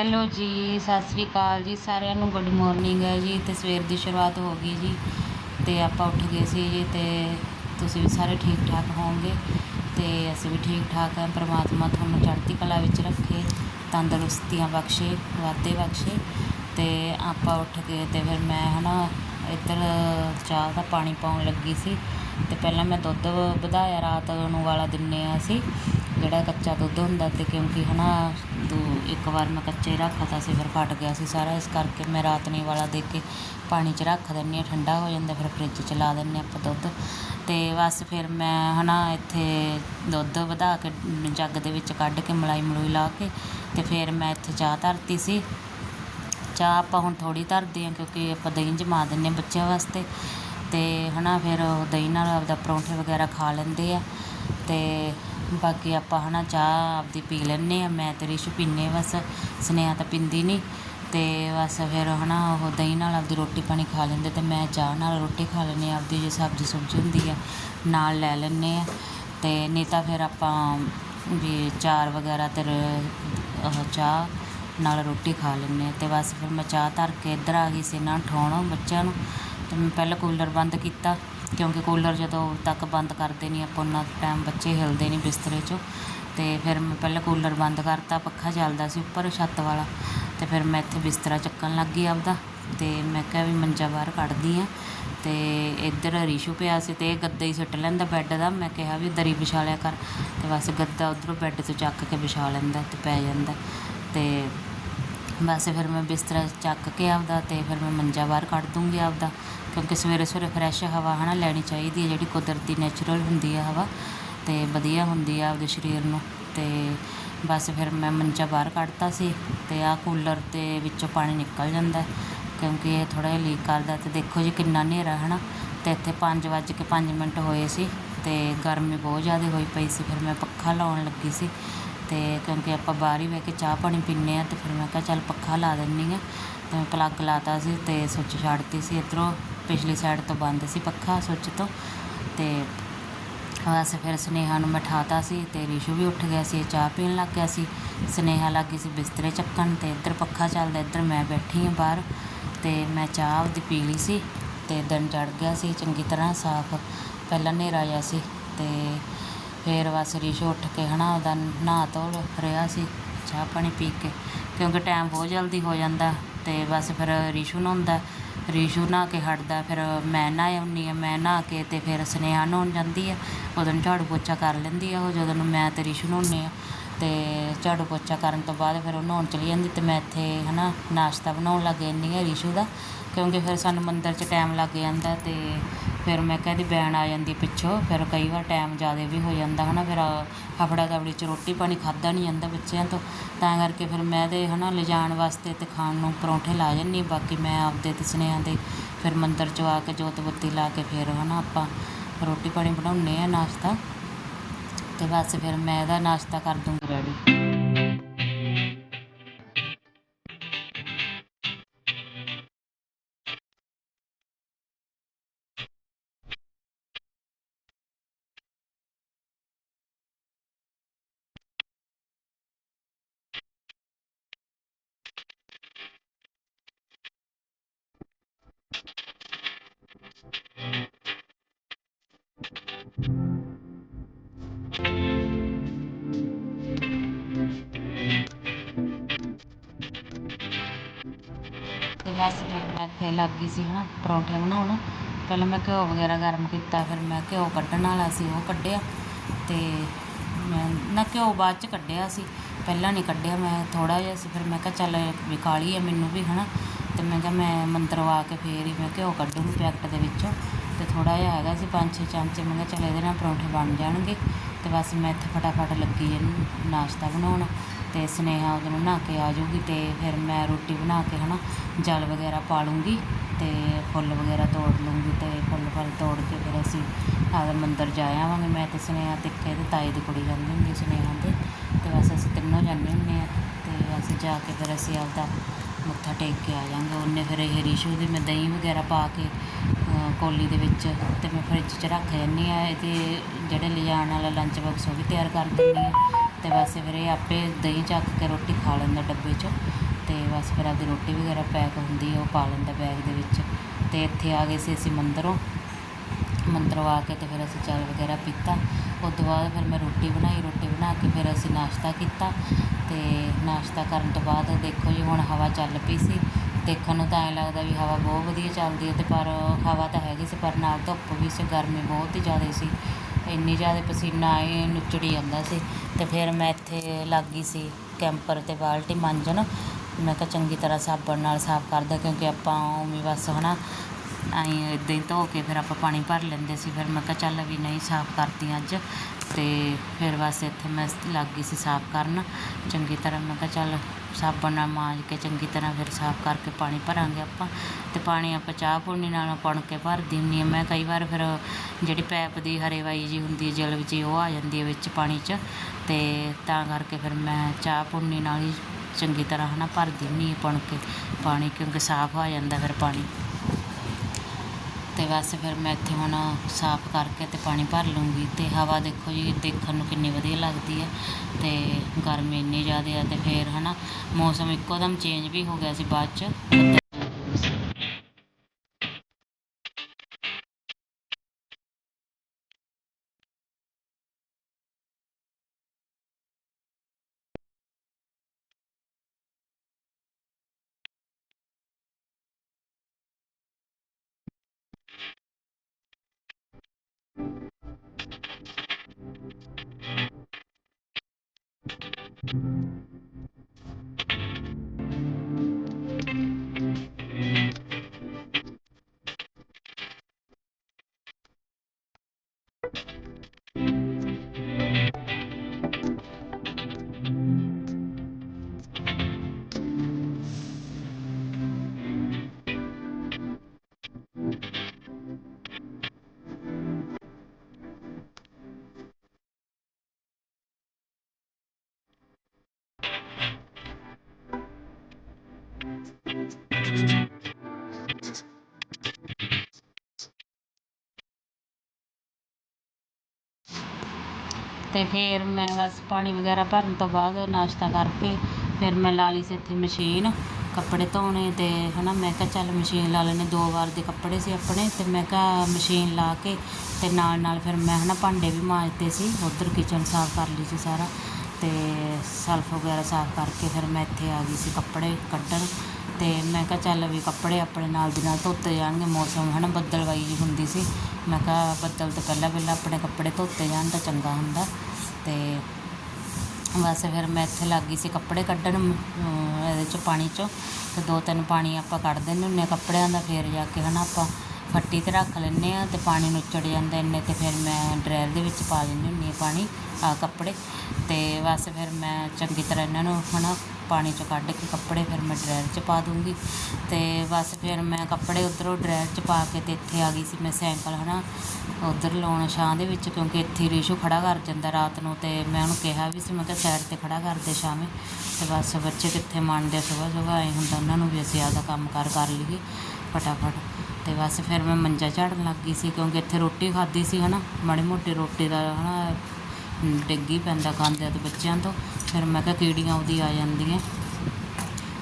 Hello ਜੀ, ਸਤਿ ਸ੍ਰੀ ਅਕਾਲ ਜੀ, ਸਾਰਿਆਂ ਨੂੰ ਗੁੱਡ ਮਾਰਨਿੰਗ ਹੈ ਜੀ। ਤੇ ਸਵੇਰ ਦੀ ਸ਼ੁਰੂਆਤ ਹੋ ਗਈ ਜੀ ਤੇ ਆਪਾਂ ਉੱਠ ਗਏ ਸੀ ਜੀ ਤੇ ਤੁਸੀਂ ਵੀ ਸਾਰੇ ਠੀਕ ਠਾਕ ਹੋਵੋਗੇ। ਤੇ ਅਸੀਂ ਵੀ ਠੀਕ ਠਾਕ ਹਾਂ, ਪ੍ਰਮਾਤਮਾ ਤੁਹਾਨੂੰ ਚੜ੍ਹਦੀ ਕਲਾ ਵਿੱਚ ਰੱਖੇ, ਤੰਦਰੁਸਤੀਆਂ ਬਖਸ਼ੇ, ਵਾਧੇ ਬਖਸ਼ੇ। ਤੇ ਆਪਾਂ ਉੱਠ ਕੇ ਤੇ ਫਿਰ ਮੈਂ ਹਨਾ ਇੱਧਰ ਚਾਹ ਦਾ ਪਾਣੀ ਪਾਉਣ ਲੱਗੀ ਸੀ। ਤੇ ਪਹਿਲਾਂ ਮੈਂ ਦੁੱਧ ਵਧਾਇਆ ਰਾਤ ਨੂੰ ਵਾਲਾ ਦਿੰਨੇ ਆ ਅਸੀਂ, ਜਿਹੜਾ ਕੱਚਾ ਦੁੱਧ ਹੁੰਦਾ ਤੇ ਕਿਉਂਕਿ ਹਨਾ ਦੋ ਇੱਕ ਵਾਰ ਮੈਂ ਕੱਚਾ ਹੀ ਰੱਖਤਾ ਸੀ, ਫਿਰ ਫਟ ਗਿਆ ਸੀ ਸਾਰਾ। ਇਸ ਕਰਕੇ ਮੈਂ ਰਾਤ ਵਾਲਾ ਦੇ ਕੇ ਪਾਣੀ 'ਚ ਰੱਖ ਦਿੰਦੀ ਹਾਂ, ਠੰਡਾ ਹੋ ਜਾਂਦਾ, ਫਿਰ ਫਰਿੱਜ 'ਚ ਲਾ ਦਿੰਦੇ ਆਪਾਂ ਦੁੱਧ। ਅਤੇ ਬਸ ਫਿਰ ਮੈਂ ਹੈ ਨਾ ਇੱਥੇ ਦੁੱਧ ਵਧਾ ਕੇ, ਜੱਗ ਦੇ ਵਿੱਚ ਕੱਢ ਕੇ, ਮਲਾਈ ਮਲੂਈ ਲਾ ਕੇ ਅਤੇ ਫਿਰ ਮੈਂ ਇੱਥੇ ਚਾਹ ਧਰਤੀ ਸੀ। ਚਾਹ ਆਪਾਂ ਹੁਣ ਥੋੜ੍ਹੀ ਧਰਦੇ ਹਾਂ ਕਿਉਂਕਿ ਆਪਾਂ ਦਹੀਂ ਜਮਾ ਦਿੰਦੇ ਹਾਂ ਬੱਚਿਆਂ ਵਾਸਤੇ। ਅਤੇ ਹੈ ਨਾ ਫਿਰ ਉਹ ਦਹੀਂ ਨਾਲ ਆਪਦਾ ਪਰੌਂਠੇ ਵਗੈਰਾ ਖਾ ਲੈਂਦੇ ਆ। ਅਤੇ ਬਾਕੀ ਆਪਾਂ ਹਨਾ ਚਾਹ ਆਪਦੀ ਪੀ ਲੈਂਦੇ ਆ ਮੈਂ ਤੇ ਰਿਸ਼ੂ ਪੀਂਦੇ ਬਸ ਸਨੇਹਾ ਤਾਂ ਪੀਂਦੀ ਨਹੀਂ ਤੇ ਬਸ ਫਿਰ ਹਨਾ ਉਹ ਦਹੀਂ ਨਾਲ ਆਪਦੀ ਰੋਟੀ ਪਾਣੀ ਖਾ ਲੈਂਦੇ ਤੇ ਮੈਂ ਚਾਹ ਨਾਲ ਰੋਟੀ ਖਾ ਲੈਂਦੀ ਹਾਂ, ਆਪਦੀ ਜੇ ਸਬਜ਼ੀ ਸੁਬਜ਼ੀ ਹੁੰਦੀ ਆ, ਨਾਲ ਲੈ ਲੈਂਦੇ ਆ ਤੇ ਨਹੀਂ ਤਾਂ ਫਿਰ ਆਪਾਂ ਵੀ ਚਾਰ ਵਗੈਰਾ ਤੇ ਉਹ ਚਾਹ ਨਾਲ ਰੋਟੀ ਖਾ ਲੈਂਦੇ ਹਾਂ। ਤੇ ਬਸ ਫਿਰ ਮੈਂ ਚਾਹ ਧਰ ਕੇ ਇੱਧਰ ਆ ਗਈ ਸੀ ਇਹਨਾਂ ਨੂੰ ਉਠਾਉਣ ਬੱਚਿਆਂ ਨੂੰ। ਤੇ ਮੈਂ ਪਹਿਲਾਂ ਕੂਲਰ ਬੰਦ ਕੀਤਾ। ਕਿਉਂਕਿ ਕੂਲਰ ਜਦੋਂ ਤੱਕ ਬੰਦ ਕਰਦੇ ਨਹੀਂ, ਆਪਾਂ ਉਹਨਾਂ ਟਾਈਮ ਬੱਚੇ ਹਿਲਦੇ ਨਹੀਂ ਬਿਸਤਰੇ 'ਚੋਂ। ਤੇ ਫਿਰ ਮੈਂ ਪਹਿਲਾਂ ਕੂਲਰ ਬੰਦ ਕਰਤਾ, ਪੱਖਾ ਚੱਲਦਾ ਸੀ ਉੱਪਰ, ਛੱਤ ਵਾਲਾ। ਤੇ ਫਿਰ ਮੈਂ ਇੱਥੇ ਬਿਸਤਰਾ ਚੱਕਣ ਲੱਗ ਗਈ ਆਪਦਾ। ਤੇ ਮੈਂ ਕਿਹਾ ਵੀ ਮੰਜਾ ਬਾਹਰ ਕੱਢਦੀ ਆ। ਤੇ ਇੱਧਰ ਰਿਸ਼ੂ ਪਿਆ ਸੀ ਤੇ ਇਹ ਗੱਦਾ ਹੀ ਸੁੱਟ ਲੈਂਦਾ ਬੈੱਡ ਦਾ। ਮੈਂ ਕਿਹਾ ਵੀ ਦਰੀ ਵਿਛਾ ਲਿਆ ਕਰ। ਤੇ ਬਸ ਗੱਦਾ ਉਧਰੋਂ ਬੈੱਡ ਤੋਂ ਚੱਕ ਕੇ ਵਿਛਾ ਲੈਂਦਾ ਤੇ ਪੈ ਜਾਂਦਾ। ਤੇ ਬਸ ਫਿਰ ਮੈਂ ਬਿਸਤਰਾ ਚੱਕ ਕੇ ਆਪਦਾ ਅਤੇ ਫਿਰ ਮੈਂ ਮੰਜਾ ਬਾਹਰ ਕੱਢ ਦੂੰਗੀ ਆਪਦਾ, ਕਿਉਂਕਿ ਸਵੇਰੇ ਸਵੇਰੇ ਫਰੈਸ਼ ਹਵਾ ਹੈ ਨਾ ਲੈਣੀ ਚਾਹੀਦੀ ਹੈ, ਜਿਹੜੀ ਕੁਦਰਤੀ ਨੈਚੁਰਲ ਹੁੰਦੀ ਆ ਹਵਾ ਅਤੇ ਵਧੀਆ ਹੁੰਦੀ ਆ ਆਪਦੇ ਸਰੀਰ ਨੂੰ ਅਤੇ ਬਸ ਫਿਰ ਮੈਂ ਮੰਜਾ ਬਾਹਰ ਕੱਢਤਾ ਸੀ ਅਤੇ ਆਹ ਕੂਲਰ ਦੇ ਵਿੱਚੋਂ ਪਾਣੀ ਨਿਕਲ ਜਾਂਦਾ ਕਿਉਂਕਿ ਇਹ ਥੋੜ੍ਹਾ ਜਿਹਾ ਲੀਕ ਕਰਦਾ ਅਤੇ ਦੇਖੋ ਜੀ ਕਿੰਨਾ ਹਨੇਰਾ ਹੈ ਨਾ ਅਤੇ ਇੱਥੇ ਪੰਜ ਵੱਜ ਕੇ ਪੰਜ ਮਿੰਟ ਹੋਏ ਸੀ ਅਤੇ ਗਰਮੀ ਬਹੁਤ ਜ਼ਿਆਦਾ ਹੋਈ ਪਈ ਸੀ, ਫਿਰ ਮੈਂ ਪੱਖਾ ਲਾਉਣ ਲੱਗੀ ਸੀ ਅਤੇ ਕਿਉਂਕਿ ਆਪਾਂ ਬਾਹਰ ਹੀ ਬਹਿ ਕੇ ਚਾਹ ਪਾਣੀ ਪੀਂਦੇ ਹਾਂ ਅਤੇ ਫਿਰ ਮੈਂ ਕਿਹਾ ਚੱਲ ਪੱਖਾ ਲਾ ਦਿੰਦੀ ਹਾਂ। ਅਤੇ ਮੈਂ ਪਲੱਗ ਲਾਤਾ ਸੀ ਅਤੇ ਸੁੱਚ ਛੱਡਤੀ ਸੀ ਇੱਧਰੋਂ, ਪਿਛਲੀ ਸਾਈਡ ਤੋਂ ਬੰਦ ਸੀ ਪੱਖਾ ਸੁੱਚ ਤੋਂ। ਅਤੇ ਬਸ ਫਿਰ ਸੁਨੇਹਾ ਨੂੰ ਮੈਂ ਸੀ ਅਤੇ ਰਿਸ਼ੂ ਵੀ ਉੱਠ ਗਿਆ ਸੀ ਚਾਹ ਪੀਣ ਲੱਗ ਗਿਆ ਸੀ। ਸੁਨੇਹਾ ਲੱਗ ਗਈ ਸੀ ਬਿਸਤਰੇ ਚੱਕਣ ਅਤੇ ਇੱਧਰ ਪੱਖਾ ਚੱਲਦਾ, ਇੱਧਰ ਮੈਂ ਬੈਠੀ ਹਾਂ ਬਾਹਰ। ਅਤੇ ਮੈਂ ਚਾਹ ਉਹਦੀ ਪੀ ਲਈ ਸੀ ਅਤੇ ਦਿਨ ਚੜ੍ਹ ਗਿਆ ਸੀ ਚੰਗੀ ਤਰ੍ਹਾਂ ਸਾਫ਼। ਪਹਿਲਾਂ ਹਨੇਰਾ ਜਿਹਾ ਸੀ ਅਤੇ ਫਿਰ ਬਸ ਰਿਸ਼ੂ ਉੱਠ ਕੇ ਹਨਾ ਉਹਦਾ ਨਹਾ ਧੋ ਰਿਹਾ ਸੀ, ਚਾਹ ਪਾਣੀ ਪੀ ਕੇ, ਕਿਉਂਕਿ ਟਾਈਮ ਬਹੁਤ ਜਲਦੀ ਹੋ ਜਾਂਦਾ ਤੇ ਬਸ ਫਿਰ ਰਿਸ਼ੂ ਨਹਾਉਂਦਾ, ਰਿਸ਼ੂ ਨਹਾ ਕੇ ਹਟਦਾ, ਫਿਰ ਮੈਂ ਨਹਾ ਆਉਂਦੀ ਹਾਂ, ਮੈਂ ਨਹਾ ਕੇ ਤੇ ਫਿਰ ਸਨੇਹਾ ਨਹਾਉਣ ਜਾਂਦੀ ਆ, ਉਦੋਂ ਨੂੰ ਝਾੜੂ ਪੋਚਾ ਕਰ ਲੈਂਦੀ ਆ ਉਹ, ਜਦੋਂ ਮੈਂ ਤੇ ਰਿਸ਼ੂ ਨਹਾਉਂਦੇ ਆ ਤੇ ਝਾੜੂ ਪੋਚਾ ਕਰਨ ਤੋਂ ਬਾਅਦ ਫਿਰ ਉਹ ਨਹਾਉਣ ਚਲੀ ਜਾਂਦੀ ਤੇ ਮੈਂ ਇੱਥੇ ਹਨਾ ਨਾਸ਼ਤਾ ਬਣਾਉਣ ਲੱਗ ਜਾਂਦੀ ਹਾਂ ਰਿਸ਼ੂ ਦਾ, ਕਿਉਂਕਿ ਫਿਰ ਸਾਨੂੰ ਮੰਦਰ 'ਚ ਟਾਈਮ ਲੱਗ ਜਾਂਦਾ ਤੇ ਫਿਰ ਮੈਂ ਕਹਿੰਦੀ ਬੈਨ ਆ ਜਾਂਦੀ ਪਿੱਛੋਂ, ਫਿਰ ਕਈ ਵਾਰ ਟਾਈਮ ਜ਼ਿਆਦਾ ਵੀ ਹੋ ਜਾਂਦਾ ਹੈ ਨਾ ਫਿਰ ਹਫੜਾ ਦਫੜੀ 'ਚ ਰੋਟੀ ਪਾਣੀ ਖਾਧਾ ਨਹੀਂ ਜਾਂਦਾ ਬੱਚਿਆਂ ਤੋਂ। ਤਾਂ ਕਰਕੇ ਫਿਰ ਮੈਂ ਤੇ ਹੈ ਨਾ ਲਿਜਾਣ ਵਾਸਤੇ ਅਤੇ ਖਾਣ ਨੂੰ ਪਰੌਂਠੇ ਲਾ ਜਾਂਦੀ ਬਾਕੀ ਮੈਂ ਆਪਦੇ ਅਤੇ ਸੁਨੇਹਾਂ ਦੇ ਫਿਰ ਮੰਦਰ 'ਚੋਂ ਆ ਕੇ ਜੋਤ ਬੱਤੀ ਲਾ ਕੇ ਫਿਰ ਹੈ ਨਾ ਆਪਾਂ ਰੋਟੀ ਪਾਣੀ ਬਣਾਉਂਦੇ ਹਾਂ ਨਾਸ਼ਤਾ। ਅਤੇ ਬਸ ਫਿਰ ਮੈਂ ਇਹਦਾ ਨਾਸ਼ਤਾ ਕਰ ਦੂੰਗੀ ਰੈਡੀ ਤੇ ਬਸ ਫਿਰ ਮੈਂ ਇੱਥੇ ਲੱਗ ਗਈ ਸੀ ਹਨਾ, ਪਰੌਂਠੇ ਬਣਾਉਣ। ਪਹਿਲਾਂ ਮੈਂ ਘਿਓ ਵਗੈਰਾ ਗਰਮ ਕੀਤਾ, ਫਿਰ ਮੈਂ ਘਿਓ ਕੱਢਣ ਵਾਲਾ ਸੀ, ਉਹ ਕੱਢਿਆ। ਤੇ ਮੈਂ ਨਾ ਘਿਓ ਬਾਅਦ ਚ ਕੱਢਿਆ ਸੀ, ਪਹਿਲਾਂ ਨਹੀਂ ਕੱਢਿਆ, ਮੈਂ ਥੋੜਾ ਜਿਹਾ ਸੀ, ਫਿਰ ਮੈਂ ਕਿਹਾ ਚੱਲ ਵੀ ਹੈ ਮੈਨੂੰ ਵੀ ਹਨਾ। ਤੇ ਮੈਂ ਕਿਹਾ ਮੈਂ ਮੰਦਰੋਂ ਆ ਕੇ ਫੇਰ ਹੀ ਮੈਂ ਘਿਓ ਕੱਢੂੰਗੀ ਪੈਕਟ ਦੇ ਵਿੱਚੋਂ। ਤੇ ਥੋੜਾ ਜਿਹਾ ਹੈਗਾ ਸੀ, ਪੰਜ ਛੇ ਚਮਚੇ, ਮੈਂ ਕਿਹਾ ਚੱਲ ਇਹਦੇ ਨਾਲ ਪਰੌਂਠੇ ਬਣ ਜਾਣਗੇ। ਤੇ ਬਸ ਮੈਂ ਇੱਥੇ ਫਟਾਫਟ ਲੱਗੀ ਇਹਨੂੰ ਨਾਸ਼ਤਾ ਬਣਾਉਣ। ਤੇ ਸਨੇਹਾ ਉਹਦੇ ਨੂੰ ਨਹਾ ਕੇ ਆ ਜਾਊਗੀ ਤੇ ਫਿਰ ਮੈਂ ਰੋਟੀ ਬਣਾ ਕੇ ਹਨਾ ਜਲ ਵਗੈਰਾ ਪਾ ਲੂੰਗੀ ਤੇ ਫੁੱਲ ਵਗੈਰਾ ਤੋੜ ਲੂੰਗੀ ਤੇ ਫੁੱਲ ਫਲ ਤੋੜ ਕੇ ਫਿਰ ਅਸੀਂ ਆਪਦਾ ਮੰਦਰ ਜਾ ਆਵਾਂਗੇ। ਮੈਂ ਤੇ ਸੁਨੇਹਾ ਤੇ ਇੱਕ ਇਹਦੇ ਤਾਏ ਦੀ ਕੁੜੀ ਜਾਂਦੀ ਹੁੰਦੀ ਸੁਨੇਹਾ ਦੇ ਤੇ ਬਸ ਅਸੀਂ ਤਿੰਨੋਂ ਜਾਂਦੇ ਹੁੰਦੇ ਆ ਤੇ ਅਸੀਂ ਜਾ ਕੇ ਫਿਰ ਅਸੀਂ ਆਪਦਾ ਮੱਥਾ ਟੇਕ ਕੇ ਆ ਜਾਂਗੇ। ਉਹਨੇ ਫਿਰ ਇਹ ਰਿਸ਼ੂ ਦੀ ਮੈਂ ਦਹੀਂ ਵਗੈਰਾ ਪਾ ਕੇ ਕੋਲੀ ਦੇ ਵਿੱਚ ਤੇ ਮੈਂ ਫਰਿੱਜ 'ਚ ਰੱਖ ਜਾਂਦੀ ਆ ਇਹਦੇ ਜਿਹੜੇ ਲਿਜਾਣ ਵਾਲਾ ਲੰਚ ਬਾਕਸ ਉਹ ਵੀ ਤਿਆਰ ਕਰ ਦਿੰਦੀ ਆ ਤੇ ਵੈਸੇ ਫਿਰ ਇਹ ਆਪੇ ਦਹੀਂ ਚੱਕ ਕੇ ਰੋਟੀ ਖਾ ਲੈਂਦਾ ਡੱਬੇ 'ਚ ਤੇ ਬਸ ਫਿਰ ਆਪਦੀ ਰੋਟੀ ਵਗੈਰਾ ਪੈਕ ਹੁੰਦੀ ਆ, ਉਹ ਪਾ ਲੈਂਦਾ ਬੈਗ ਦੇ ਵਿੱਚ। ਤੇ ਇੱਥੇ ਆ ਗਏ ਸੀ ਅਸੀਂ ਮੰਦਰੋਂ। ਮੰਦਰੋਂ ਆ ਕੇ ਤੇ ਫਿਰ ਅਸੀਂ ਚਾਹ ਵਗੈਰਾ ਪੀਤਾ। ਉਸ ਤੋਂ ਬਾਅਦ ਫਿਰ ਮੈਂ ਰੋਟੀ ਬਣਾਈ, ਰੋਟੀ ਬਣਾ ਕੇ ਫਿਰ ਅਸੀਂ ਨਾਸ਼ਤਾ ਕੀਤਾ। ਤੇ ਨਾਸ਼ਤਾ ਕਰਨ ਤੋਂ ਬਾਅਦ ਦੇਖੋ ਜੀ, ਹੁਣ ਹਵਾ ਚੱਲ ਪਈ ਸੀ। ਦੇਖਣ ਨੂੰ ਤਾਂ ਐਂ ਲੱਗਦਾ ਵੀ ਹਵਾ ਬਹੁਤ ਵਧੀਆ ਚੱਲਦੀ ਹੈ ਤੇ ਪਰ ਹਵਾ ਤਾਂ ਹੈਗੀ ਸੀ, ਪਰ ਨਾਲ ਧੁੱਪ ਵੀ ਸੀ, ਗਰਮੀ ਬਹੁਤ ਹੀ ਜ਼ਿਆਦਾ ਸੀ। ਇੰਨੀ ਜ਼ਿਆਦਾ ਪਸੀਨਾ ਆਏ, ਨੁੱਚੜੀ ਜਾਂਦਾ ਸੀ ਅਤੇ ਫਿਰ ਮੈਂ ਇੱਥੇ ਲੱਗ ਗਈ ਸੀ ਕੈਂਪਰ ਅਤੇ ਬਾਲਟੀ ਮਾਂਜਣ। ਮੈਂ ਕਿਹਾ ਚੰਗੀ ਤਰ੍ਹਾਂ ਸਾਬਣ ਨਾਲ ਸਾਫ਼ ਕਰਦਾ ਕਿਉਂਕਿ ਆਪਾਂ ਉਵੇਂ ਬਸ ਹੈ ਨਾ ਅਸੀਂ ਇੱਦਾਂ ਹੀ ਧੋ ਕੇ ਫਿਰ ਆਪਾਂ ਪਾਣੀ ਭਰ ਲੈਂਦੇ ਸੀ। ਫਿਰ ਮੈਂ ਕਿਹਾ ਚੱਲ ਵੀ ਨਹੀਂ ਸਾਫ਼ ਕਰਦੀ ਅੱਜ। ਅਤੇ ਫਿਰ ਬਸ ਇੱਥੇ ਮੈਂ ਲੱਗ ਗਈ ਸੀ ਸਾਫ਼ ਕਰਨ। ਚੰਗੀ ਤਰ੍ਹਾਂ ਮੈਂ ਕਿਹਾ ਚੱਲ ਸਾਬਣ ਨਾਲ ਮਾਂਜ ਕੇ ਚੰਗੀ ਤਰ੍ਹਾਂ ਫਿਰ ਸਾਫ਼ ਕਰਕੇ ਪਾਣੀ ਭਰਾਂਗੇ ਆਪਾਂ। ਅਤੇ ਪਾਣੀ ਆਪਾਂ ਚਾਹ ਪੂਣੀ ਨਾਲ ਪੁਣ ਕੇ ਭਰਦੀ ਹੁੰਦੀ ਹਾਂ ਮੈਂ ਕਈ ਵਾਰ ਫਿਰ ਜਿਹੜੀ ਪੈਪ ਦੀ ਹਰੇਵਾਈ ਜੀ ਹੁੰਦੀ ਹੈ ਜਲ ਵਿੱਚ, ਉਹ ਆ ਜਾਂਦੀ ਹੈ ਵਿੱਚ ਪਾਣੀ 'ਚ। ਅਤੇ ਤਾਂ ਕਰਕੇ ਫਿਰ ਮੈਂ ਚਾਹ ਪੂਣੀ ਨਾਲ ਹੀ ਚੰਗੀ ਤਰ੍ਹਾਂ ਹੈ ਨਾ ਭਰਦੀ ਹੁੰਦੀ ਹਾਂ ਪੁਣ ਕੇ। ਪਾਣੀ ਕਿਉਂਕਿ ਸਾਫ਼ ਹੋ ਜਾਂਦਾ ਫਿਰ ਪਾਣੀ। ਤੇ ਬਸ ਫਿਰ ਮੈਂ ਇੱਥੇ ਹੁਣ ਸਾਫ਼ ਕਰਕੇ ਤੇ ਪਾਣੀ ਭਰ ਲੂੰਗੀ ਤੇ ਹਵਾ ਦੇਖੋ ਜੀ, ਦੇਖਣ ਨੂੰ ਕਿੰਨੀ ਵਧੀਆ ਲੱਗਦੀ ਹੈ ਤੇ ਗਰਮੀ ਇੰਨੀ ਜ਼ਿਆਦਾ ਆ ਤੇ ਫਿਰ ਹਨਾ ਮੌਸਮ ਇੱਕੋ ਦਮ ਚੇਂਜ ਵੀ ਹੋ ਗਿਆ ਸੀ ਬਾਅਦ ਚ ਅਤੇ ਫਿਰ ਮੈਂ ਬਸ ਪਾਣੀ ਵਗੈਰਾ ਭਰਨ ਤੋਂ ਬਾਅਦ ਨਾਸ਼ਤਾ ਕਰਕੇ ਫਿਰ ਮੈਂ ਲਾ ਲਈ ਸੀ ਇੱਥੇ ਮਸ਼ੀਨ ਕੱਪੜੇ ਧੋਣੇ ਅਤੇ ਹੈ ਨਾ ਮੈਂ ਕਿਹਾ ਚੱਲ ਮਸ਼ੀਨ ਲਾ ਲੈਂਦੇ ਦੋ ਵਾਰ ਦੇ ਕੱਪੜੇ ਸੀ ਆਪਣੇ ਅਤੇ ਮੈਂ ਕਿਹਾ ਮਸ਼ੀਨ ਲਾ ਕੇ ਅਤੇ ਨਾਲ ਨਾਲ ਫਿਰ ਮੈਂ ਹੈ ਨਾ ਭਾਂਡੇ ਵੀ ਮਾਂਜਦੇ ਸੀ, ਉੱਧਰ ਕਿਚਨ ਸਾਫ਼ ਕਰ ਲਈ ਸੀ ਸਾਰਾ ਅਤੇ ਸਲਫ ਵਗੈਰਾ ਸਾਫ਼ ਕਰਕੇ ਫਿਰ ਮੈਂ ਇੱਥੇ ਆ ਗਈ ਸੀ ਕੱਪੜੇ ਕੱਢਣ ਅਤੇ ਮੈਂ ਕਿਹਾ ਚੱਲ ਵੀ ਕੱਪੜੇ ਆਪਣੇ ਨਾਲ ਦੀ ਨਾਲ ਧੋਤੇ ਜਾਣਗੇ, ਮੌਸਮ ਹੈ ਨਾ ਬੱਦਲਵਾਈ ਜੀ ਹੁੰਦੀ ਸੀ। ਮੈਂ ਕਿਹਾ ਬੱਦਲ ਤੋਂ ਪਹਿਲਾਂ ਪਹਿਲਾਂ ਆਪਣੇ ਕੱਪੜੇ ਧੋਤੇ ਜਾਣ ਤਾਂ ਚੰਗਾ ਹੁੰਦਾ। ਅਤੇ ਬਸ ਫਿਰ ਮੈਂ ਇੱਥੇ ਲੱਗ ਗਈ ਸੀ ਕੱਪੜੇ ਕੱਢਣ ਇਹਦੇ 'ਚੋਂ ਪਾਣੀ 'ਚੋਂ। ਅਤੇ ਦੋ ਤਿੰਨ ਪਾਣੀ ਆਪਾਂ ਕੱਢ ਦਿੰਦੇ ਹੁੰਦੇ ਹਾਂ ਕੱਪੜਿਆਂ ਦਾ, ਫਿਰ ਜਾ ਕੇ ਹੈ ਨਾ ਆਪਾਂ ਫੱਟੀ ਤੇ ਰੱਖ ਲੈਂਦੇ ਹਾਂ ਅਤੇ ਪਾਣੀ ਨੂੰ ਚੜ ਜਾਂਦਾ ਇੰਨੇ ਅਤੇ ਫਿਰ ਮੈਂ ਡਰੈਰ ਦੇ ਵਿੱਚ ਪਾ ਲੈਂਦੀ ਹੁੰਦੀ ਹਾਂ ਪਾਣੀ ਆ ਕੱਪੜੇ। ਅਤੇ ਬਸ ਫਿਰ ਮੈਂ ਚੰਗੀ ਤਰ੍ਹਾਂ ਇਹਨਾਂ ਨੂੰ ਹੈ ਨਾ ਪਾਣੀ ਚੋਂ ਕੱਢ ਕੇ ਕੱਪੜੇ ਫਿਰ ਮੈਂ ਡਰੈਰ 'ਚ ਪਾ ਦੂੰਗੀ। ਅਤੇ ਬਸ ਫਿਰ ਮੈਂ ਕੱਪੜੇ ਉੱਧਰੋਂ ਡਰੈਰ 'ਚ ਪਾ ਕੇ ਅਤੇ ਇੱਥੇ ਆ ਗਈ ਸੀ ਮੈਂ ਸਾਈਕਲ ਨਾ ਉੱਧਰ ਲਾਉਣ ਛਾਂ ਦੇ ਵਿੱਚ ਕਿਉਂਕਿ ਇੱਥੇ ਰਿਸ਼ੂ ਖੜਾ ਕਰ ਜਾਂਦਾ ਰਾਤ ਨੂੰ ਅਤੇ ਮੈਂ ਉਹਨੂੰ ਕਿਹਾ ਵੀ ਸੀ, ਮੈਂ ਕਿਹਾ ਸਾਈਡ ਤੇ ਖੜਾ ਕਰ ਦੇ ਛਾਵੇਂ ਤੇ ਬਸ ਬੱਚੇ ਕਿੱਥੇ ਮੰਨਦੇ ਸੁਬਾਹ ਸੁਬਾਹ ਐਂ ਹੁੰਦਾ ਉਹਨਾਂ ਨੂੰ ਵੀ ਅਸੀਂ ਆਪਦਾ ਕੰਮ ਕਾਰ ਕਰ ਲਈਏ ਫਟਾਫਟ। ਤੇ ਬਸ ਫਿਰ ਮੈਂ ਮੰਜਾ ਝਾੜਨ ਲੱਗ ਗਈ ਸੀ ਕਿਉਂਕਿ ਇੱਥੇ ਰੋਟੀ ਖਾਧੀ ਸੀ, ਹਨਾ। ਮਾੜੀ ਮੋਟੀ ਰੋਟੀ ਦਾ, ਹਨਾ ਡਿੱਗੀ ਪੈਂਦਾ ਖਾਂਦਿਆਂ ਆ ਬੱਚਿਆਂ ਤੋਂ। ਫਿਰ ਮੈਂ ਕਿਹਾ ਕੀੜੀਆਂ ਉਹਦੀ ਆ ਜਾਂਦੀਆਂ।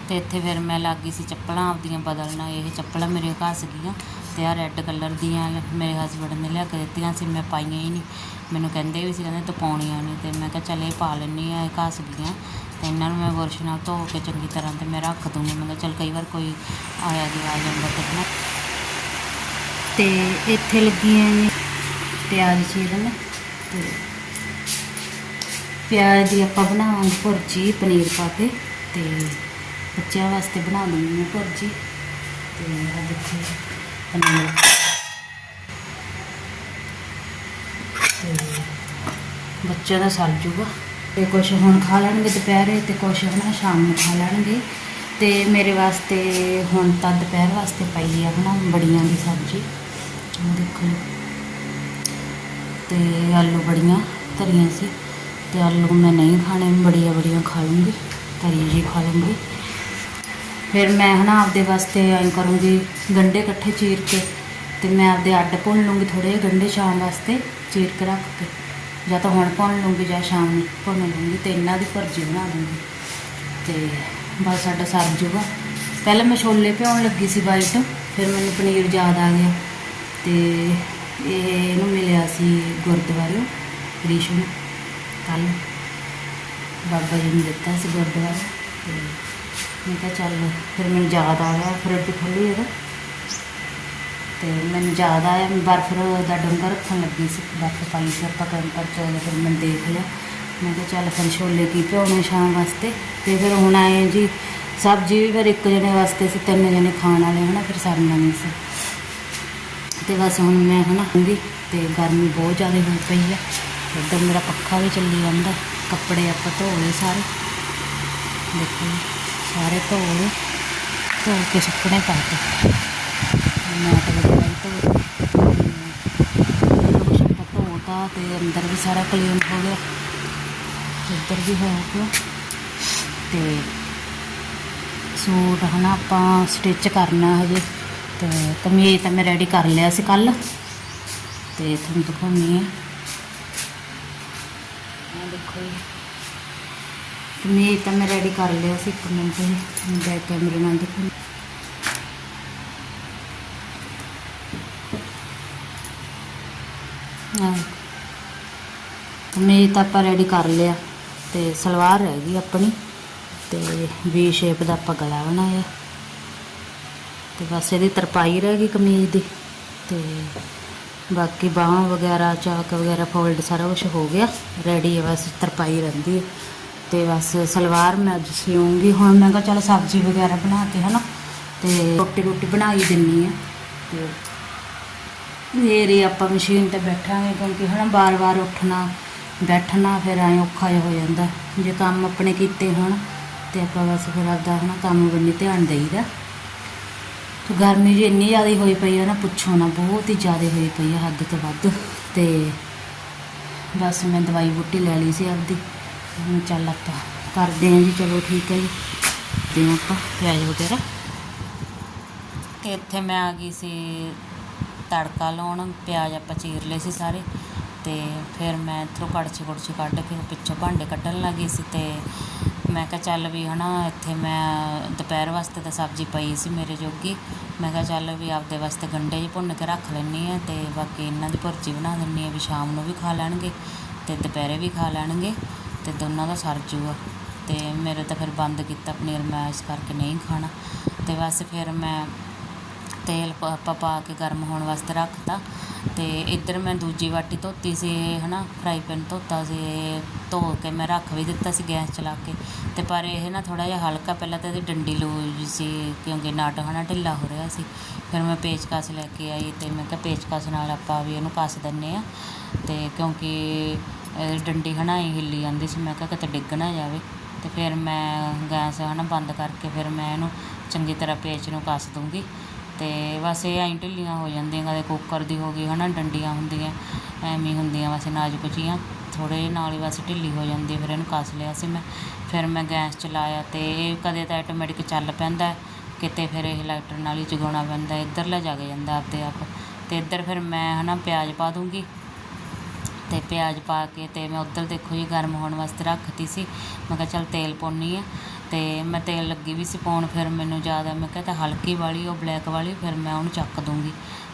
ਤੇ ਇੱਥੇ ਫਿਰ ਮੈਂ ਲੱਗ ਗਈ ਸੀ ਚੱਪਲਾਂ ਆਪਦੀਆਂ ਬਦਲਣਾ। ਇਹ ਚੱਪਲਾਂ ਮੇਰੀਆਂ ਘਸ ਗਈਆਂ ਤੇ ਆ ਰੈੱਡ ਕਲਰ ਦੀਆਂ ਮੇਰੇ ਹਸਬੰਡ ਨੇ ਲਿਆ ਕੇ ਦਿੱਤੀਆਂ ਸੀ, ਮੈਂ ਪਾਈਆਂ ਹੀ ਨਹੀਂ। ਮੈਨੂੰ ਕਹਿੰਦੇ ਵੀ ਸੀ, ਕਹਿੰਦੇ ਤੂੰ ਪਾਉਣੀਆਂ ਨਹੀਂ। ਤੇ ਮੈਂ ਕਿਹਾ ਚੱਲ ਇਹ ਪਾ ਲੈਂਦੀ ਆ ਇਹ ਘਸ ਗਈਆਂ ਤੇ ਇਹਨਾਂ ਨੂੰ ਮੈਂ ਬੁਰਸ਼ ਨਾਲ ਧੋ ਕੇ ਚੰਗੀ ਤਰ੍ਹਾਂ ਤੇ ਮੈਂ ਰੱਖ ਦੂੰਗੀ। ਮੈਂ ਕਿਹਾ ਚੱਲ ਕਈ ਵਾਰ ਕੋਈ ਆਇਆ ਗਿਆ ਆ ਜਾਂਦਾ ਤੇ ਨਾ ਤੇ ਇੱਥੇ ਲੱਗੀਆਂ ਨੇ ਪਿਆਜ਼ ਚੀਰਨ ਤੇ ਪਿਆਜ਼ ਦੀ ਆਪਾਂ ਬਣਾਵਾਂਗੇ ਭੁਰਜੀ, ਪਨੀਰ ਪਾ ਕੇ ਤੇ ਬੱਚਿਆਂ ਵਾਸਤੇ ਬਣਾ ਦੂੰਗੀ ਮੈਂ ਭੁਰਜੀ। ਤੇ ਆ ਦੇਖੋ ਪਨੀਰ। ਤੇ ਬੱਚਿਆਂ ਦਾ ਸਰ ਜੂਗਾ। ਤੇ ਕੁਛ ਹੁਣ ਖਾ ਲੈਣਗੇ ਦੁਪਹਿਰੇ ਤੇ ਕੁਛ ਹਨਾ ਸ਼ਾਮ ਨੂੰ ਖਾ ਲੈਣਗੇ। ਤੇ ਮੇਰੇ ਵਾਸਤੇ ਹੁਣ ਤਾਂ ਦੁਪਹਿਰ ਵਾਸਤੇ ਪਈ ਆ ਹਨਾ ਬੜੀਆਂ ਦੀ ਸਬਜ਼ੀ। ਆਹ ਦੇਖੋ। ਜੀ। ਤੇ ਆਲੂ ਬੜੀਆਂ ਧਰੀਆਂ ਸੀ। ਤੇ ਆਲੂ ਮੈਂ ਨਹੀਂ ਖਾਣੇ, ਬੜੀਆਂ ਬੜੀਆਂ ਖਾ ਲੂੰਗੀ ਤਰੀ ਜੀ ਖਾ ਲੂੰਗੀ। ਫਿਰ ਮੈਂ ਹਨਾ ਆਪਦੇ ਵਾਸਤੇ ਐਂ ਕਰੂੰਗੀ ਗੰਢੇ ਇਕੱਠੇ ਚੀਰ ਕੇ ਤੇ ਮੈਂ ਆਪਦੇ ਅੱਡ ਭੁੰਨ ਲੂੰਗੀ ਥੋੜੇ ਜਿਹੇ ਗੰਢੇ ਸ਼ਾਮ ਵਾਸਤੇ ਚੀਰ ਕੇ ਰੱਖ ਕੇ। ਜਾਂ ਤਾਂ ਹੁਣ ਭੁੰਨ ਲੂੰਗੀ ਜਾਂ ਸ਼ਾਮ ਨੂੰ ਭੁੰਨ ਲੂੰਗੀ ਤੇ ਇਹਨਾਂ ਦੀ ਭਰਜੀ ਬਣਾ ਦੂੰਗੀ। ਤੇ ਬਸ ਸਾਡਾ ਸਰ ਜੂਗਾ। ਪਹਿਲਾਂ ਮੈਂ ਛੋਲੇ ਭਿਉਣ ਲੱਗੀ ਸੀ ਵਾਈਟ ਫਿਰ ਮੈਨੂੰ ਪਨੀਰ ਯਾਦ ਆ ਗਿਆ। ਤੇ ਇਹ ਇਹਨੂੰ ਮਿਲਿਆ ਸੀ ਗੁਰਦੁਆਰੇ ਰੀਸ਼ੂ ਨੂੰ ਕੱਲ ਬਾਬਾ ਜੀ ਨੇ ਦਿੱਤਾ ਸੀ ਗੁਰਦੁਆਰਾ ਤੇ ਮੈਂ ਕਿਹਾ ਚੱਲ ਫਿਰ ਮੈਨੂੰ ਯਾਦ ਆ ਗਿਆ ਫਰਿੱਜ ਖੋਲ੍ਹੀ ਇਹਦਾ। ਤੇ ਮੈਨੂੰ ਯਾਦ ਆਇਆ, ਮੈਂ ਬਰਫ਼ ਦਾ ਡੰਗਰ ਰੱਖਣ ਲੱਗੀ ਸੀ ਬਰਫ਼ ਪਾਈ ਸੀ ਆਪਾਂ ਕੈਂਪਰ ਚ ਫਿਰ ਮੈਂ ਦੇਖ ਲਿਆ। ਮੈਂ ਕਿਹਾ ਚੱਲ ਫਿਰ ਛੋਲੇ ਕੀ ਭਿਉਣੇ ਸ਼ਾਮ ਵਾਸਤੇ? ਤੇ ਫਿਰ ਹੁਣ ਆਏ ਜੀ ਸਬਜ਼ੀ ਵੀ ਫਿਰ ਇੱਕ ਜਣੇ ਵਾਸਤੇ ਸੀ, ਤਿੰਨ ਜਣੇ ਖਾਣ ਵਾਲੇ, ਹਨਾ, ਫਿਰ ਸਰਨਾ ਨਹੀਂ ਸੀ। ਤੇ ਬਸ ਹੁਣ ਮੈਂ, ਹਨਾ, ਆਉਂਗੀ, ਤੇ ਗਰਮੀ ਬਹੁਤ ਜ਼ਿਆਦਾ ਹੋ ਪਈ ਆ। ਇੱਧਰ ਮੇਰਾ ਪੱਖਾ ਵੀ ਚੱਲੀ ਜਾਂਦਾ। ਕੱਪੜੇ ਆਪਾਂ ਧੋ ਲਏ ਸਾਰੇ। ਦੇਖੋ ਸਾਰੇ ਧੋ ਲਏ। ਧੋ ਕੇ ਸੁੱਕਣੇ ਪਾਤੇ ਮੈਟ ਵਗੈਰਾ ਵੀ ਧੋ ਲਏ। ਤੇ ਧੋਤਾ ਤੇ ਅੰਦਰ ਵੀ ਸਾਰਾ ਕਲੀਨ ਹੋ ਗਿਆ। ਇੱਧਰ ਵੀ ਹੋ ਗਿਆ। ਤੇ ਸੂਟ ਹਨਾ ਆਪਾਂ ਸਟਿਚ ਕਰਨਾ ਹਜੇ। ਤੇ ਕਮੀਜ਼ ਤਾਂ ਮੈਂ ਰੈਡੀ ਕਰ ਲਿਆ ਸੀ ਕੱਲ ਤੇ ਤੁਹਾਨੂੰ ਦਿਖਾਉਣੀ ਹੈ। ਦੇਖੋ ਜੀ। ਕਮੀਜ਼ ਤਾਂ ਮੈਂ ਰੈਡੀ ਕਰ ਲਿਆ ਸੀ ਇੱਕ ਮਿੰਟ। ਜੀ ਬੈਕ ਕੈਮਰੇ ਨਾਲ ਦਿਖਾਉਂ ਆ ਤਾਂ ਆਪਾਂ ਰੈਡੀ ਕਰ ਲਿਆ ਤੇ ਸਲਵਾਰ ਰਹਿ ਗਈ ਆਪਣੀ ਤੇ ਵੀ ਸ਼ੇਪ ਦਾ ਆਪਾਂ ਗਲਾ ਬਣਾਇਆ। ਤੇ ਬਸ ਇਹਦੀ ਤਰਪਾਈ ਰਹਿ ਗਈ ਕਮੀਜ਼ ਦੀ ਤੇ ਬਾਕੀ ਬਾਹਾਂ ਵਗੈਰਾ, ਚਾਕ ਵਗੈਰਾ, ਫੋਲਡ ਸਾਰਾ ਕੁਝ ਹੋ ਗਿਆ। ਰੈਡੀ ਹੈ, ਬਸ ਤਰਪਾਈ ਰਹਿੰਦੀ ਹੈ। ਤੇ ਬਸ ਸਲਵਾਰ ਮੈਂ ਅੱਜ ਸਿਉਂਗੀ ਹੁਣ ਮੈਂ ਕਿਹਾ ਚੱਲ ਸਬਜ਼ੀ ਵਗੈਰਾ ਬਣਾ ਕੇ, ਹਨਾ? ਤੇ ਰੋਟੀ ਰੋਟੀ ਬਣਾਈ ਦਿੰਨੀ ਆ। ਤੇ ਫੇਰ ਆਪਾਂ ਮਸ਼ੀਨ ਤੇ ਬੈਠਾਂਗੇ, ਕਿਉਂਕਿ ਹਨਾ ਬਾਰ-ਬਾਰ ਉੱਠਣਾ, ਬੈਠਣਾ ਫਿਰ ਐਂ ਔਖਾ ਜਿਹਾ ਹੋ ਜਾਂਦਾ। ਜੇ ਕੰਮ ਆਪਣੇ ਕੀਤੇ ਹੋਣ, ਤੇ ਆਪਾਂ ਬਸ ਫਿਰ ਆਪਦਾ, ਹਨਾ, ਕੰਮ ਬੰਨੀ ਧਿਆਨ ਦੇਈਦਾ। ਤੇ ਗਰਮੀ ਜੀ ਇੰਨੀ ਜ਼ਿਆਦਾ ਹੋਈ ਪਈ ਆ ਨਾ, ਪੁੱਛੋ ਨਾ, ਬਹੁਤ ਹੀ ਜ਼ਿਆਦਾ ਹੋਈ ਪਈ ਆ ਹੱਦ ਤੋਂ ਵੱਧ। ਤੇ ਬਸ ਮੈਂ ਦਵਾਈ ਬੂਟੀ ਲੈ ਲਈ ਸੀ ਆਪਦੀ। ਹੁਣ ਚੱਲ ਆਪਾਂ ਕਰਦੇ ਆਂ ਜੀ, ਚਲੋ ਠੀਕ ਹੈ ਜੀ। ਤੇ ਆਪਾਂ ਪਿਆਜ਼ ਵਗੈਰਾ। ਤੇ ਇੱਥੇ ਮੈਂ ਆ ਗਈ ਸੀ ਤੜਕਾ ਲਾਉਣ, ਪਿਆਜ਼ ਆਪਾਂ ਚੀਰ ਲਏ ਸੀ ਸਾਰੇ। ਤੇ ਫਿਰ ਮੈਂ ਇੱਥੋਂ ਕੜਛੀ ਕੁੜਛੀ ਕੱਢ ਕੇ ਪਿੱਛੋਂ ਭਾਂਡੇ ਕੱਢਣ ਲੱਗੀ ਸੀ ਤੇ ਮੈਂ ਕਿਹਾ ਚੱਲ ਵੀ ਹੈ ਨਾ ਇੱਥੇ ਮੈਂ ਦੁਪਹਿਰ ਵਾਸਤੇ ਤਾਂ ਸਬਜ਼ੀ ਪਈ ਸੀ ਮੇਰੇ ਜੋਗੀ। ਮੈਂ ਕਿਹਾ ਚੱਲ ਵੀ ਆਪਦੇ ਵਾਸਤੇ ਗੰਢੇ ਜਿਹੇ ਭੁੰਨ ਕੇ ਰੱਖ ਲੈਂਦੀ ਹਾਂ ਅਤੇ ਬਾਕੀ ਇਹਨਾਂ ਦੀ ਭੁਰਜੀ ਬਣਾ ਦਿੰਦੀ ਹਾਂ ਵੀ ਸ਼ਾਮ ਨੂੰ ਵੀ ਖਾ ਲੈਣਗੇ ਅਤੇ ਦੁਪਹਿਰੇ ਵੀ ਖਾ ਲੈਣਗੇ ਅਤੇ ਦੋਨਾਂ ਦਾ ਸਰ ਜੂਗਾ। ਅਤੇ ਮੇਰੇ ਤਾਂ ਫਿਰ ਬੰਦ ਕੀਤਾ ਪਨੀਰ ਮੈਂ ਇਸ ਕਰਕੇ ਨਹੀਂ ਖਾਣਾ। ਅਤੇ ਬਸ ਫਿਰ ਮੈਂ ਤੇਲ ਪ- ਆਪਾਂ ਪਾ ਕੇ ਗਰਮ ਹੋਣ ਵਾਸਤੇ ਰੱਖਤਾ। ਅਤੇ ਇੱਧਰ ਮੈਂ ਦੂਜੀ ਵਾਟੀ ਧੋਤੀ ਸੀ ਹੈ ਨਾ ਫਰਾਈ ਪੈਨ ਧੋਤਾ ਸੀ, ਧੋ ਕੇ ਮੈਂ ਰੱਖ ਵੀ ਦਿੱਤਾ ਸੀ ਗੈਸ ਚਲਾ ਕੇ। ਅਤੇ ਪਰ ਇਹ ਨਾ ਥੋੜ੍ਹਾ ਜਿਹਾ ਹਲਕਾ ਪਹਿਲਾਂ ਤਾਂ ਇਹਦੀ ਡੰਡੀ ਲੂਜ ਸੀ, ਕਿਉਂਕਿ ਨਟ ਨਾ ਢਿੱਲਾ ਹੋ ਰਿਹਾ ਸੀ। ਫਿਰ ਮੈਂ ਪੇਚਕਸ ਲੈ ਕੇ ਆਈ ਅਤੇ ਮੈਂ ਕਿਹਾ ਪੇਚਕਸ ਨਾਲ ਆਪਾਂ ਵੀ ਇਹਨੂੰ ਕੱਸ ਦਿੰਦੇ ਹਾਂ ਅਤੇ ਕਿਉਂਕਿ ਇਹ ਡੰਡੀ ਹਨਾ ਹੀ ਹਿੱਲੀ ਜਾਂਦੀ ਸੀ, ਮੈਂ ਕਿਹਾ ਕਿਤੇ ਡਿੱਗ ਨਾ ਜਾਵੇ। ਅਤੇ ਫਿਰ ਮੈਂ ਗੈਸ ਹੈ ਨਾ ਬੰਦ ਕਰਕੇ ਫਿਰ ਮੈਂ ਇਹਨੂੰ ਚੰਗੀ ਤਰ੍ਹਾਂ ਪੇਚ ਨੂੰ ਕੱਸ ਦੂੰਗੀ। ਅਤੇ ਬਸ ਇਹ ਐਂ ਢਿੱਲੀਆਂ ਹੋ ਜਾਂਦੀਆਂ, ਕਦੇ ਕੁੱਕਰ ਦੀ ਹੋ ਗਈ ਹੈ ਨਾ ਡੰਡੀਆਂ ਹੁੰਦੀਆਂ, ਐਵੇਂ ਹੁੰਦੀਆਂ ਵੈਸੇ ਨਾਜ਼ੁਕ ਜਿਹੀਆਂ ਥੋੜ੍ਹੇ ਜਿਹੇ ਨਾਲ ਹੀ ਬਸ ਢਿੱਲੀ ਹੋ ਜਾਂਦੀ ਫਿਰ ਇਹਨੂੰ ਕੱਸ ਲਿਆ ਸੀ ਮੈਂ, ਫਿਰ ਮੈਂ ਗੈਸ ਚਲਾਇਆ ਅਤੇ ਇਹ ਕਦੇ ਤਾਂ ਆਟੋਮੈਟਿਕ ਚੱਲ ਪੈਂਦਾ ਕਿਤੇ ਫਿਰ ਇਹ ਲਾਈਟਰ ਨਾਲ ਹੀ ਜਗਾਉਣਾ ਪੈਂਦਾ ਇੱਧਰਲਾ ਜਗ ਜਾਂਦਾ ਆਪਦੇ ਆਪ ਅਤੇ ਇੱਧਰ ਫਿਰ ਮੈਂ ਹੈ ਨਾ ਪਿਆਜ਼ ਪਾ ਦੂੰਗੀ ਅਤੇ ਪਿਆਜ਼ ਪਾ ਕੇ ਅਤੇ ਮੈਂ ਉੱਧਰ ਦੇਖੋ ਜੀ ਗਰਮ ਹੋਣ ਵਾਸਤੇ ਰੱਖਤੀ ਸੀ, ਮੈਂ ਕਿਹਾ ਚੱਲ ਤੇਲ ਪਾਉਂਦੀ ਹਾਂ ਅਤੇ ਮੈਂ ਤੇਲ ਲੱਗੀ ਵੀ ਸੀ ਪਾਉਣ, ਫਿਰ ਮੈਨੂੰ ਜ਼ਿਆਦਾ ਮੈਂ ਕਿਹਾ ਤਾਂ ਹਲਕੀ ਵਾਲੀ, ਉਹ ਬਲੈਕ ਵਾਲੀ, ਫਿਰ ਮੈਂ ਉਹਨੂੰ ਚੱਕ ਦੂੰਗੀ।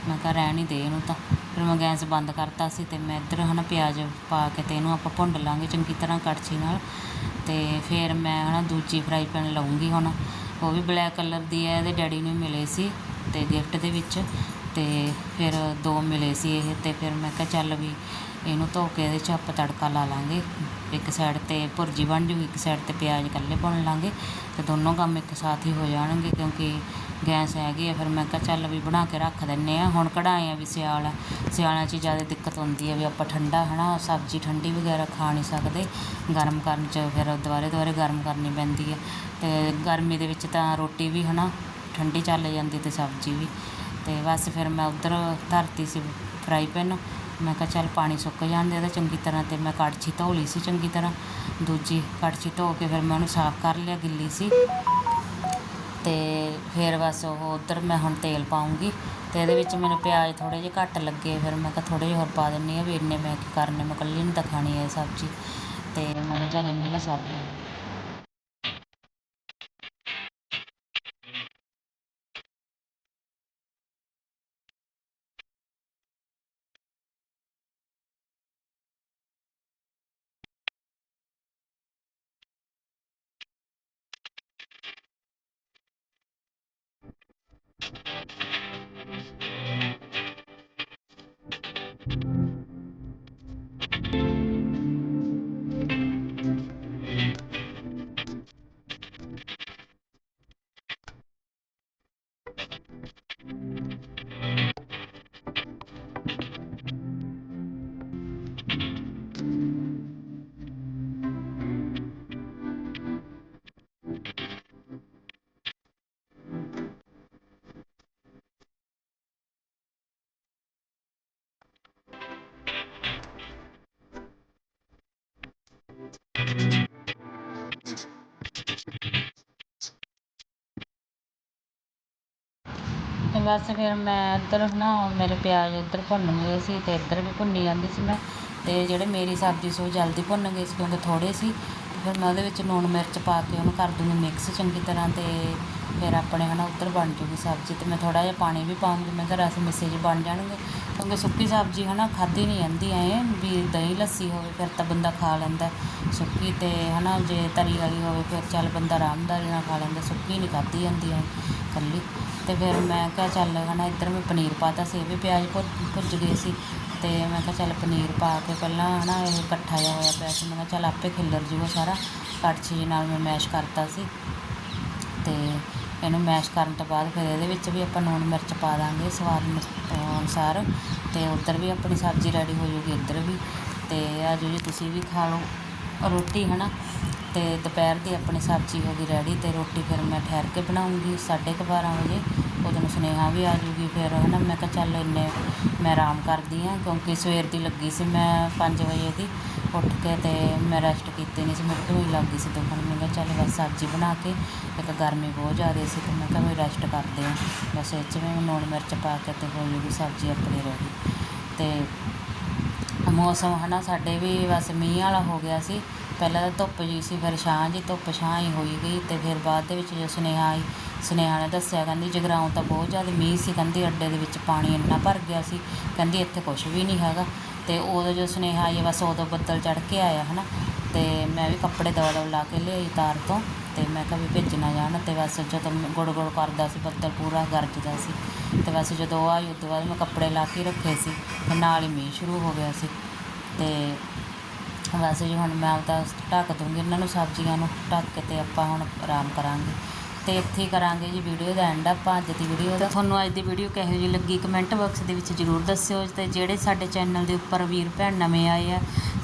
ਮੈਂ ਕਿਹਾ ਰਹਿਣ ਹੀ ਦੇ ਇਹਨੂੰ ਤਾਂ। ਫਿਰ ਮੈਂ ਗੈਸ ਬੰਦ ਕਰਤਾ ਸੀ ਅਤੇ ਮੈਂ ਇੱਧਰ ਹੈ ਨਾ ਪਿਆਜ਼ ਪਾ ਕੇ ਅਤੇ ਇਹਨੂੰ ਆਪਾਂ ਭੁੰਨ ਲਾਂਗੇ ਚੰਗੀ ਤਰ੍ਹਾਂ ਕੜਛੀ ਨਾਲ। ਅਤੇ ਫਿਰ ਮੈਂ ਹੈ ਨਾ ਦੂਜੀ ਫਰਾਈ ਪੈਨ ਲਊਂਗੀ ਹੁਣ। ਉਹ ਵੀ ਬਲੈਕ ਕਲਰ ਦੀ ਹੈ ਇਹਦੇ ਡੈਡੀ ਨੂੰ ਮਿਲੇ ਸੀ ਅਤੇ ਗਿਫਟ ਦੇ ਵਿੱਚ। ਅਤੇ ਫਿਰ ਦੋ ਮਿਲੇ ਸੀ ਇਹ ਅਤੇ ਫਿਰ ਮੈਂ ਕਿਹਾ ਚੱਲ ਵੀ ਇਹਨੂੰ ਧੋ ਕੇ ਇਹਦੇ 'ਚ ਆਪਾਂ ਤੜਕਾ ਲਾ ਲਾਂਗੇ। ਇੱਕ ਸਾਈਡ ਤੇ ਭੁਰਜੀ ਬਣ ਜੂਗੀ, ਇੱਕ ਸਾਈਡ ਤੇ ਪਿਆਜ਼ ਇਕੱਲੇ ਭੁੰਨ ਲਾਂਗੇ। ਤੇ ਦੋਨੋਂ ਕੰਮ ਇੱਕ ਸਾਥ ਹੀ ਹੋ ਜਾਣਗੇ ਕਿਉਂਕਿ ਗੈਸ ਹੈਗੀ ਆ। ਫਿਰ ਮੈਂ ਕਿਹਾ ਚੱਲ ਵੀ ਬਣਾ ਕੇ ਰੱਖ ਦਿੰਨੇ ਆ। ਹੁਣ ਕਢਾਏ ਆ ਵੀ ਸਿਆਲ। ਆ ਸਿਆਲਾਂ 'ਚ ਜ਼ਿਆਦਾ ਦਿੱਕਤ ਹੁੰਦੀ ਹੈ ਵੀ ਆਪਾਂ ਠੰਡਾ, ਹਨਾ, ਸਬਜ਼ੀ ਠੰਡੀ ਵਗੈਰਾ ਖਾ ਨਹੀਂ ਸਕਦੇ। ਗਰਮ ਕਰਨ 'ਚ ਫਿਰ ਦੁਬਾਰੇ ਦੁਬਾਰੇ ਗਰਮ ਕਰਨੀ ਪੈਂਦੀ ਹੈ ਤੇ ਗਰਮੀ ਦੇ ਵਿੱਚ ਤਾਂ ਰੋਟੀ ਵੀ, ਹਨਾ, ਠੰਡੀ ਚੱਲ ਜਾਂਦੀ ਤੇ ਸਬਜ਼ੀ ਵੀ। ਤੇ ਬਸ ਫਿਰ ਮੈਂ ਉੱਧਰ ਧਰਤੀ ਸੀ, ਫਰਾਈ ਪੈਨ। ਮੈਂ ਕਿਹਾ ਚੱਲ ਪਾਣੀ ਸੁੱਕ ਜਾਣ ਦੇ ਇਹਦਾ ਚੰਗੀ ਤਰ੍ਹਾਂ ਤੇ ਮੈਂ ਕੜਛੀ ਧੋ ਲਈ ਸੀ ਚੰਗੀ ਤਰ੍ਹਾਂ। ਦੂਜੀ ਕੜਛੀ ਧੋ ਕੇ ਫਿਰ ਮੈਂ ਉਹਨੂੰ ਸਾਫ਼ ਕਰ ਲਿਆ ਗਿੱਲੀ ਸੀ। ਤੇ ਫਿਰ ਬਸ ਉਹ ਉੱਧਰ ਮੈਂ ਹੁਣ ਤੇਲ ਪਾਉਂਗੀ ਤੇ ਇਹਦੇ ਵਿੱਚ ਮੈਨੂੰ ਪਿਆਜ਼ ਥੋੜੇ ਜਿਹੇ ਘੱਟ ਲੱਗੇ, ਫਿਰ ਮੈਂ ਕਿਹਾ ਥੋੜੇ ਜਿਹੇ ਹੋਰ ਪਾ ਦਿੰਨੀ ਆ ਵੀ ਇੰਨੇ ਮੈਂ ਕੀ ਕਰਨੇ, ਮੈਂ ਇਕੱਲੀ ਨੂੰ ਤਾਂ ਖਾਣੀ ਹੈ ਸਬਜ਼ੀ। ਤੇ ਮੈਂ ਕਿਹਾ ਚੱਲ ਇੰਨੀ ਕੁ ਸਬਜ਼ੀ ਬਸ ਫਿਰ ਮੈਂ ਇੱਧਰ ਨਾ ਮੇਰੇ ਪਿਆਜ਼ ਉੱਧਰ ਭੁੰਨ ਗਏ ਸੀ ਅਤੇ ਇੱਧਰ ਵੀ ਭੁੰਨੀ ਜਾਂਦੀ ਸੀ ਮੈਂ ਅਤੇ ਜਿਹੜੇ ਮੇਰੀ ਸਬਜ਼ੀ ਸੀ ਉਹ ਜਲਦੀ ਭੁੰਨ ਗਏ ਸੀ ਕਿਉਂਕਿ ਥੋੜ੍ਹੇ ਸੀ ਫਿਰ ਮੈਂ ਉਹਦੇ ਵਿੱਚ ਲੂਣ ਮਿਰਚ ਪਾ ਕੇ ਉਹਨੂੰ ਕਰ ਦੂੰਗੀ ਮਿਕਸ ਚੰਗੀ ਤਰ੍ਹਾਂ ਤੇ ਫਿਰ ਆਪਣੇ ਹਨਾ ਉੱਧਰ ਬਣ ਜੂਗੀ ਸਬਜ਼ੀ ਤੇ ਮੈਂ ਥੋੜਾ ਜਿਹਾ ਪਾਣੀ ਵੀ ਪਾਉਂਗੀ ਮੈਂ ਕਿਹਾ ਰਸ ਮਿੱਸੇ ਜਿਹੇ ਬਣ ਜਾਣਗੇ ਕਿਉਂਕਿ ਸੁੱਕੀ ਸਬਜ਼ੀ ਹਨਾ ਖਾਧੀ ਨਹੀਂ ਜਾਂਦੀ ਐਂ ਵੀ ਦਹੀਂ ਲੱਸੀ ਹੋਵੇ ਫਿਰ ਤਾਂ ਬੰਦਾ ਖਾ ਲੈਂਦਾ ਸੁੱਕੀ ਤੇ ਹਨਾ ਜੇ ਤਰੀ ਵਾਲੀ ਹੋਵੇ ਫਿਰ ਚੱਲ ਬੰਦਾ ਆਰਾਮਦਾਰੀ ਨਾਲ ਖਾ ਲੈਂਦਾ, ਸੁੱਕੀ ਨਹੀਂ ਖਾਧੀ ਜਾਂਦੀ ਐ ਇਕੱਲੀ ਤੇ ਫਿਰ ਮੈਂ ਕਿਹਾ ਚੱਲ ਹਨਾ ਇੱਧਰ ਮੈਂ ਪਨੀਰ ਪਾਤਾ ਸੀ, ਇਹ ਵੀ ਪਿਆਜ਼ ਭੁ, ਭੁੱਜ ਗਏ ਸੀ ਅਤੇ ਮੈਂ ਕਿਹਾ ਚੱਲ ਪਨੀਰ ਪਾ ਕੇ ਪਹਿਲਾਂ ਹੈ ਨਾ ਇਹ ਇਕੱਠਾ ਜਿਹਾ ਹੋਇਆ ਪਿਆ ਸੀ। ਮੈਂ ਕਿਹਾ ਚੱਲ ਆਪੇ ਖਿੱਲਰ ਜੂਗਾ ਸਾਰਾ। ਕੜਛੀ ਨਾਲ ਮੈਂ ਮੈਸ਼ ਕਰਤਾ ਸੀ। ਅਤੇ ਇਹਨੂੰ ਮੈਸ਼ ਕਰਨ ਤੋਂ ਬਾਅਦ ਫਿਰ ਇਹਦੇ ਵਿੱਚ ਵੀ ਆਪਾਂ ਲੂਣ ਮਿਰਚ ਪਾ ਦਾਂਗੇ ਸਵਾਦ ਅਨੁਸਾਰ। ਅਤੇ ਉੱਧਰ ਵੀ ਆਪਣੀ ਸਬਜ਼ੀ ਰੈਡੀ ਹੋ ਜੂਗੀ ਇੱਧਰ ਵੀ। ਅਤੇ ਆ ਜੋ ਜੀ ਤੁਸੀਂ ਵੀ ਖਾ ਲਓ ਰੋਟੀ ਹੈ ਨਾ ਅਤੇ ਦੁਪਹਿਰ ਦੀ ਆਪਣੀ ਸਬਜ਼ੀ ਹੋ ਗਈ ਰੈਡੀ ਅਤੇ ਰੋਟੀ ਫਿਰ ਮੈਂ ਠਹਿਰ ਕੇ ਬਣਾਉਂਗੀ ਸਾਢੇ ਕੁ ਬਾਰ੍ਹਾਂ ਵਜੇ। ਉਦੋਂ ਨੂੰ ਸੁਨੇਹਾ ਵੀ ਆ ਜੂਗੀ ਫਿਰ ਹੈ ਨਾ ਮੈਂ ਕਿਹਾ ਚੱਲ ਇੰਨੇ ਮੈਂ ਆਰਾਮ ਕਰਦੀ ਹਾਂ ਕਿਉਂਕਿ ਸਵੇਰ ਦੀ ਲੱਗੀ ਸੀ ਮੈਂ ਪੰਜ ਵਜੇ ਦੀ। ਉੱਠ ਕੇ ਅਤੇ ਮੈਂ ਰੈਸਟ ਕੀਤੀ ਨਹੀਂ ਸੀ ਮੇਰੇ ਢੋਈ ਲੱਗ ਗਈ ਸੀ ਦੁਖਣ ਮੈਂ ਕਿਹਾ ਚੱਲ ਬਸ ਸਬਜ਼ੀ ਬਣਾ ਕੇ ਇੱਕ ਗਰਮੀ ਬਹੁਤ ਜ਼ਿਆਦਾ ਸੀ ਤੇ ਮੈਂ ਕਿਹਾ ਵੀ ਰੈਸਟ ਕਰਦੇ ਹਾਂ। ਬਸ ਇਹ 'ਚ ਵੀ ਲੂਣ ਮਿਰਚ ਪਾ ਕੇ ਅਤੇ ਹੋ ਜੂਗੀ ਸਬਜ਼ੀ ਆਪਣੀ ਰੈਡੀ ਅਤੇ ਮੌਸਮ ਹੈ ਨਾ ਸਾਡੇ ਵੀ ਬਸ ਮੀਂਹ ਵਾਲਾ ਹੋ ਗਿਆ ਸੀ। ਪਹਿਲਾਂ ਤਾਂ ਧੁੱਪ ਜਿਹੀ ਸੀ, ਫਿਰ ਛਾਂ ਜਿਹੀ, ਧੁੱਪ ਛਾਂ ਹੀ ਹੋਈ ਗਈ ਅਤੇ ਫਿਰ ਬਾਅਦ ਦੇ ਵਿੱਚ ਜੋ ਸੁਨੇਹਾ ਆਈ, ਸੁਨੇਹਾ ਨੇ ਦੱਸਿਆ, ਕਹਿੰਦੀ ਜਗਰਾਉਂ ਤਾਂ ਬਹੁਤ ਜ਼ਿਆਦਾ ਮੀਂਹ ਸੀ, ਕਹਿੰਦੀ ਅੱਡੇ ਦੇ ਵਿੱਚ ਪਾਣੀ ਇੰਨਾ ਭਰ ਗਿਆ ਸੀ, ਕਹਿੰਦੀ ਇੱਥੇ ਕੁਛ ਵੀ ਨਹੀਂ ਹੈਗਾ ਅਤੇ ਉਦੋਂ ਜੋ ਸੁਨੇਹਾ ਆਈ ਬਸ ਉਦੋਂ ਬੱਦਲ ਚੜ੍ਹ ਕੇ ਆਇਆ ਹੈ ਨਾ ਅਤੇ ਮੈਂ ਵੀ ਕੱਪੜੇ ਦਵਾ ਦਵਾ ਲਾ ਕੇ ਲਿਆਈ ਤਾਰ ਤੋਂ ਅਤੇ ਮੈਂ ਕਿਹਾ ਵੀ ਭਿੱਜ ਨਾ ਜਾਣ ਅਤੇ ਬਸ ਜਦੋਂ ਗੁੜ ਗੁੜ ਕਰਦਾ ਸੀ, ਬੱਦਲ ਪੂਰਾ ਗਰਜਦਾ ਸੀ ਅਤੇ ਬਸ ਜਦੋਂ ਉਹ ਆਈ ਤੋਂ ਬਾਅਦ ਮੈਂ ਕੱਪੜੇ ਲਾ ਕੇ ਰੱਖੇ ਸੀ ਅਤੇ ਨਾਲ ਹੀ ਮੀਂਹ ਸ਼ੁਰੂ ਹੋ ਗਿਆ ਸੀ ਅਤੇ ਵੈਸੇ ਜੀ ਹੁਣ ਮੈਂ ਆਪਦਾ ਢੱਕ ਦੂੰਗੀ ਇਹਨਾਂ ਨੂੰ ਸਬਜ਼ੀਆਂ ਨੂੰ ਢੱਕ ਕੇ ਤੇ ਆਪਾਂ ਹੁਣ ਆਰਾਮ ਕਰਾਂਗੇ। ਤੇ ਇੱਥੇ ਹੀ ਕਰਾਂਗੇ ਜੀ ਵੀਡੀਓ ਦਾ ਐਂਡ ਆਪਾਂ ਅੱਜ ਦੀ ਵੀਡੀਓ ਦਾ। ਤੁਹਾਨੂੰ ਅੱਜ ਦੀ ਵੀਡੀਓ ਕਿਹੋ ਜਿਹੀ ਲੱਗੀ ਕਮੈਂਟ ਬਾਕਸ ਦੇ ਵਿੱਚ ਜਰੂਰ ਦੱਸਿਓ ਤੇ ਜਿਹੜੇ ਸਾਡੇ ਚੈਨਲ ਦੇ ਉੱਪਰ ਵੀਰ ਭੈਣ ਨਵੇਂ ਆਏ ਆ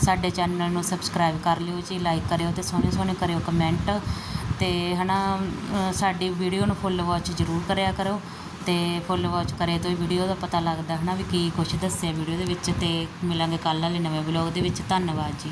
ਸਾਡੇ ਚੈਨਲ ਨੂੰ ਸਬਸਕ੍ਰਾਈਬ ਕਰ ਲਿਓ ਜੀ ਲਾਈਕ ਕਰਿਓ ਤੇ ਸੋਹਣੇ ਸੋਹਣੇ ਕਰਿਓ ਕਮੈਂਟ ਤੇ ਹਨਾ ਅ, ਸਾਡੀ ਵੀਡੀਓ ਨੂੰ ਫੁੱਲ ਵਾਚ ਜਰੂਰ ਕਰਿਆ ਕਰੋ। ਅਤੇ ਫੁੱਲ ਵਾਚ ਕਰੇ ਤੋਂ ਹੀ ਵੀਡੀਓ ਦਾ ਪਤਾ ਲੱਗਦਾ ਹੈ ਨਾ ਵੀ ਕੀ ਕੁਛ ਦੱਸਿਆ ਵੀਡੀਓ ਦੇ ਵਿੱਚ ਅਤੇ ਮਿਲਾਂਗੇ ਕੱਲ੍ਹ ਵਾਲੇ ਨਵੇਂ ਵਲੌਗ ਦੇ ਵਿੱਚ। ਧੰਨਵਾਦ ਜੀ।